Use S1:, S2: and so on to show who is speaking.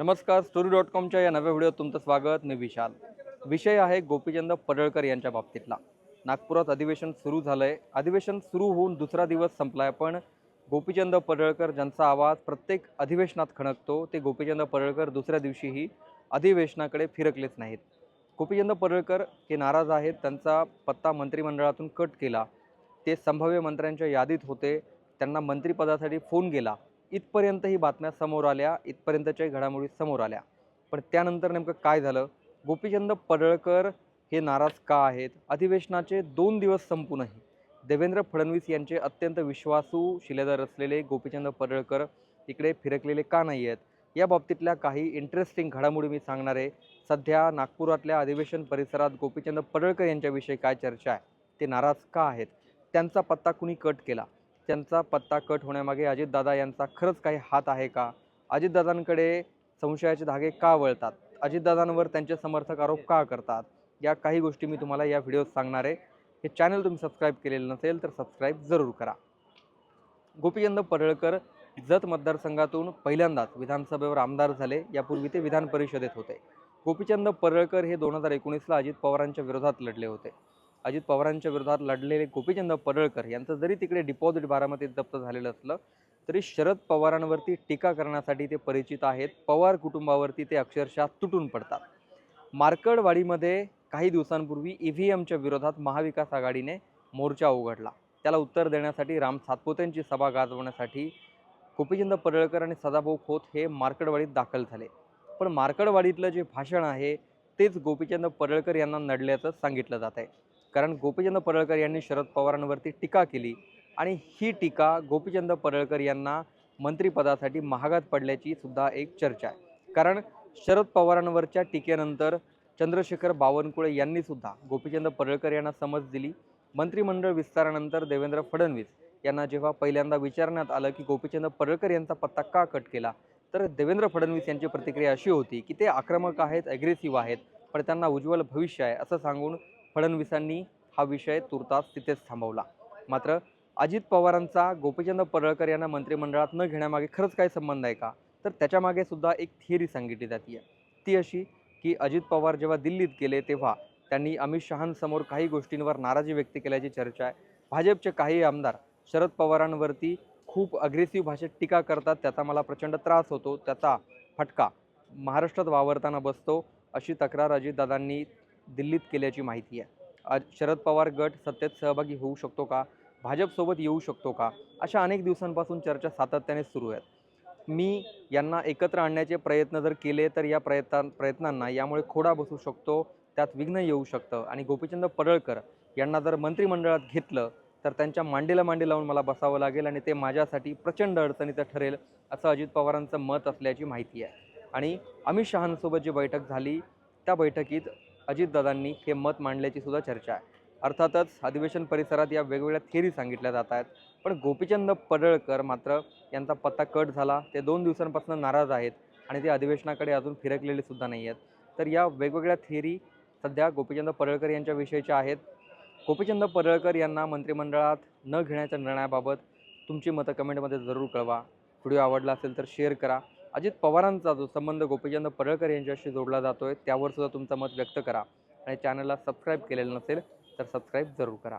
S1: नमस्कार story dot कॉमच्या या नव्या व्हिडिओत तुमचं स्वागत. मी विशाल. विषय आहे गोपीचंद पडळकर यांच्या बाबतीतला. नागपुरात अधिवेशन सुरू झालं आहे अधिवेशन सुरू होऊन दुसरा दिवस संपला आहे पण गोपीचंद पडळकर ज्यांचा आवाज प्रत्येक अधिवेशनात खणकतो ते गोपीचंद पडळकर दुसऱ्या दिवशीही अधिवेशनाकडे फिरकलेच नाहीत. गोपीचंद पडळकर हे नाराज आहेत त्यांचा पत्ता मंत्रिमंडळातून कट केला. ते संभाव्य मंत्र्यांच्या यादीत होते. त्यांना मंत्रिपदासाठी फोन गेला. इथपर्यंत ही बातम्या समोर आल्या इथपर्यंतच्याही घडामोडी समोर आल्या. पण त्यानंतर नेमकं काय झालं? गोपीचंद पडळकर हे नाराज का आहेत? अधिवेशनाचे दोन दिवस संपूनही. देवेंद्र फडणवीस यांचे अत्यंत विश्वासू शिलेदार असलेले गोपीचंद पडळकर तिकडे फिरकलेले का नाही आहेत? या बाबतीतल्या काही इंटरेस्टिंग घडामोडी मी सांगणार आहे. सध्या नागपुरातल्या अधिवेशन परिसरात गोपीचंद पडळकर यांच्याविषयी काय चर्चा आहे? ते नाराज का आहेत? त्यांचा पत्ता कुणी कट केला? त्यांचा पत्ता कट होण्यामागे अजितदादा यांचा खरंच काही हात आहे का? अजितदादांकडे संशयाचे धागे का वळतात? अजितदादांवर त्यांचे समर्थक आरोप का करतात? या काही गोष्टी मी तुम्हाला या व्हिडिओत सांगणार आहे. हे चॅनल तुम्ही सबस्क्राईब केलेलं नसेल तर सबस्क्राईब जरूर करा. गोपीचंद पडळकर जत मतदारसंघातून पहिल्यांदाच विधानसभेवर आमदार झाले. यापूर्वी ते विधान परिषदेत होते. गोपीचंद परळकर हे दोन हजार एकोणीसला अजित पवारांच्या विरोधात लढले होते. अजित पवारांच्या विरोधात लढलेले गोपीचंद पडळकर यांचं जरी तिकडे डिपॉझिट बारामतीत जप्त झालेलं असलं तरी शरद पवारांवरती टीका करण्यासाठी ते परिचित आहेत. पवार कुटुंबावरती ते अक्षरशः तुटून पडतात. मार्कडवाडीमध्ये काही दिवसांपूर्वी ई व्ही एमच्या विरोधात महाविकास आघाडीने मोर्चा उघडला. त्याला उत्तर देण्यासाठी राम सातपोतेंची सभा गाजवण्यासाठी गोपीचंद पडळकर आणि सदाभाऊ खोत हे मार्कडवाडीत दाखल झाले. पण मार्कडवाडीतलं जे भाषण आहे तेच गोपीचंद पडळकर यांना नडल्याचं सांगितलं जात आहे कारण गोपीचंद पडळकर यांनी शरद पवारांवरती टीका केली आणि ही टीका गोपीचंद पडळकर यांना मंत्रिपदासाठी महागात पडल्याची सुद्धा एक चर्चा आहे. कारण शरद पवारांवरच्या टीकेनंतर चंद्रशेखर बावनकुळे यांनी सुद्धा गोपीचंद पडळकर यांना समज दिली. मंत्रिमंडळ विस्तारानंतर देवेंद्र फडणवीस यांना जेव्हा पहिल्यांदा विचारण्यात आलं की गोपीचंद पडळकर यांचा पत्ता का कट केला तर देवेंद्र फडणवीस यांची प्रतिक्रिया अशी होती की ते आक्रमक आहेत ॲग्रेसिव्ह आहेत पण त्यांना उज्ज्वल भविष्य आहे असं सांगून फडणवीसांनी हा विषय तुर्तास तिथेच थांबवला. मात्र अजित पवारांचा गोपीचंद पडळकर यांना मंत्रिमंडळात न घेण्यामागे खरंच काय संबंध आहे का? तर त्याच्यामागे सुद्धा एक थिअरी सांगितली जाते ती अशी की अजित पवार जेव्हा दिल्लीत गेले तेव्हा त्यांनी अमित शहांसमोर काही गोष्टींवर नाराजी व्यक्त केल्याची चर्चा आहे. भाजपचे काही आमदार शरद पवारांवरती खूप अग्रेसिव्ह भाषेत टीका करतात त्याचा मला प्रचंड त्रास होतो त्याचा फटका महाराष्ट्रात वावरताना बसतो अशी तक्रार अजितदादांनी दिल्लीत केल्याची माहिती आहे. आज शरद पवार गट सत्तेत सहभागी होऊ शकतो का? भाजपसोबत येऊ शकतो का? अशा अनेक दिवसांपासून चर्चा सातत्याने सुरू आहेत. मी यांना एकत्र आणण्याचे प्रयत्न जर केले तर या प्रयत्न प्रयत्नांना यामुळे खोडा बसू शकतो त्यात विघ्न येऊ शकतं आणि गोपीचंद पडळकर यांना जर मंत्रिमंडळात घेतलं तर त्यांच्या मांडीला मांडी लावून मला बसावं लागेल आणि ते माझ्यासाठी प्रचंड अडचणीचं ठरेल असं अजित पवारांचं मत असल्याची माहिती आहे. आणि अमित शहांसोबत जी बैठक झाली त्या बैठकीत अजितदादांनी हे मत मांडल्याची सुद्धा चर्चा आहे. अर्थातच अधिवेशन परिसरात या वेगवेगळ्या थिअरी सांगितल्या जात आहेत. पण गोपीचंद पडळकर मात्र यांचा पत्ता कट झाला. ते दोन दिवसांपासून नाराज आहेत आणि ते अधिवेशनाकडे अजून फिरकलेले सुद्धा नाही आहेत. तर या वेगवेगळ्या थिअरी सध्या गोपीचंद पडळकर यांच्या विषयीच्या आहेत. गोपीचंद पडळकर यांना मंत्रिमंडळात न घेण्याच्या निर्णयाबाबत तुमची मतं कमेंटमध्ये जरूर कळवा. व्हिडिओ आवडला असेल तर शेअर करा. अजित पवारांचा जो संबंध गोपीचंद पडळकर यांच्याशी जोडला जातो आहे त्यावर सुद्धा तुमचं मत व्यक्त करा आणि चॅनलला सबस्क्राईब केलेलं नसेल तर सबस्क्राईब जरूर करा.